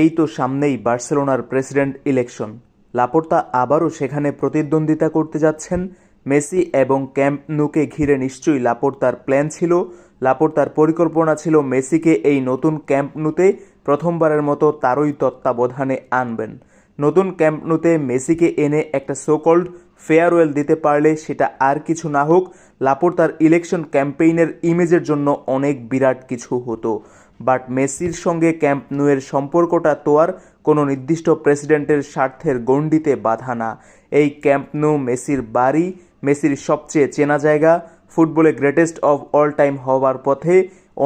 এই তো সামনেই বার্সেলোনার প্রেসিডেন্ট ইলেকশন। লাপোর্তা আবারও সেখানে প্রতিদ্বন্দ্বিতা করতে যাচ্ছেন। মেসি এবং ক্যাম্প নুকে ঘিরে নিশ্চয়ই লাপোর্তার প্ল্যান ছিল। লাপোর্তার পরিকল্পনা ছিল মেসিকে এই নতুন ক্যাম্প নুতে প্রথমবারের মতো তারই তত্ত্বাবধানে আনবেন। নতুন ক্যাম্প নুতে মেসিকে এনে একটা সোকল্ড ফেয়ারওয়েল দিতে পারলে সেটা আর কিছু না হোক, লাপোর্তার ইলেকশন ক্যাম্পেইনের ইমেজের জন্য অনেক বিরাট কিছু হতো। বাট মেসির সঙ্গে ক্যাম্প নুয়ের সম্পর্কটা তো আর কোনো নির্দিষ্ট প্রেসিডেন্টের স্বার্থের গণ্ডিতে বাধা না। এই ক্যাম্প নু মেসির বাড়ি, মেসির সবচেয়ে চেনা জায়গা ফুটবলে গ্রেটেস্ট অফ অল টাইম হওয়ার পথে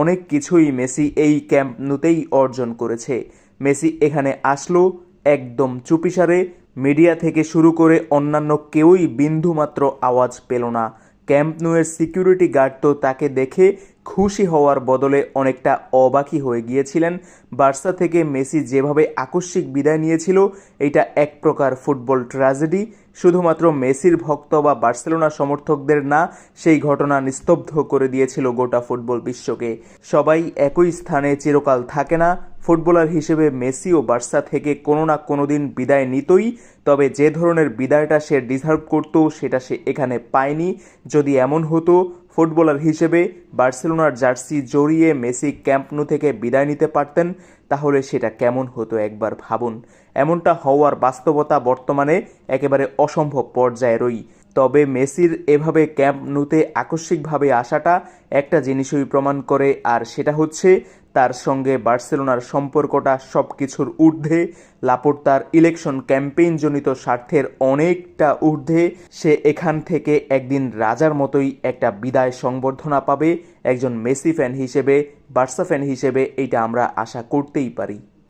অনেক কিছুই মেসি এই ক্যাম্প নুতেই অর্জন করেছে। মেসি এখানে আসলো একদম চুপিসারে, মিডিয়া থেকে শুরু করে অন্যান্য কেউই বিন্দুমাত্র আওয়াজ পেল না। ক্যাম্প নুয়ের সিকিউরিটি গার্ড তো তাকে দেখে খুশি হওয়ার বদলে অনেকটা অবাকি হয়ে গিয়েছিলেন। বার্সা থেকে মেসি যেভাবে আকস্মিক বিদায় নিয়েছিল, এটা এক প্রকার ফুটবল ট্র্যাজেডি। শুধুমাত্র মেসির ভক্ত বা বার্সেলোনা সমর্থকদের না, সেই ঘটনা নিস্তব্ধ করে দিয়েছিল গোটা ফুটবল বিশ্বকে। সবাই একই স্থানে চিরকাল থাকে না। ফুটবলার হিসেবে মেসি ও বার্সা থেকে কোনো না কোনো দিন বিদায় নিতই, তবে যে ধরনের বিদায়টা সে ডিজার্ভ করত, সেটা সে এখানে পায়নি। যদি এমন হতো ফুটবলার হিসেবে বার্সেলোনার জার্সি জড়িয়ে মেসি ক্যাম্পনু থেকে বিদায় নিতে পারতেন, তাহলে সেটা কেমন হতো একবার ভাবুন। এমনটা হওয়ার বাস্তবতা বর্তমানে একেবারে অসম্ভব পর্যায়েরই তবে মেসির এভাবে ক্যাম্প নুতে আকস্মিকভাবে আসাটা একটা জিনিসই প্রমাণ করে, আর সেটা হচ্ছে তার সঙ্গে বার্সেলোনার সম্পর্কটা সব কিছুর ঊর্ধ্বে। লাপোর্তার ইলেকশন ক্যাম্পেইনজনিত স্বার্থের অনেকটা ঊর্ধ্বে। সে এখান থেকে একদিন রাজার মতোই একটা বিদায় সংবর্ধনা পাবে। একজন মেসি ফ্যান হিসেবে, বার্সা ফ্যান হিসেবে এটা আমরা আশা করতেই পারি।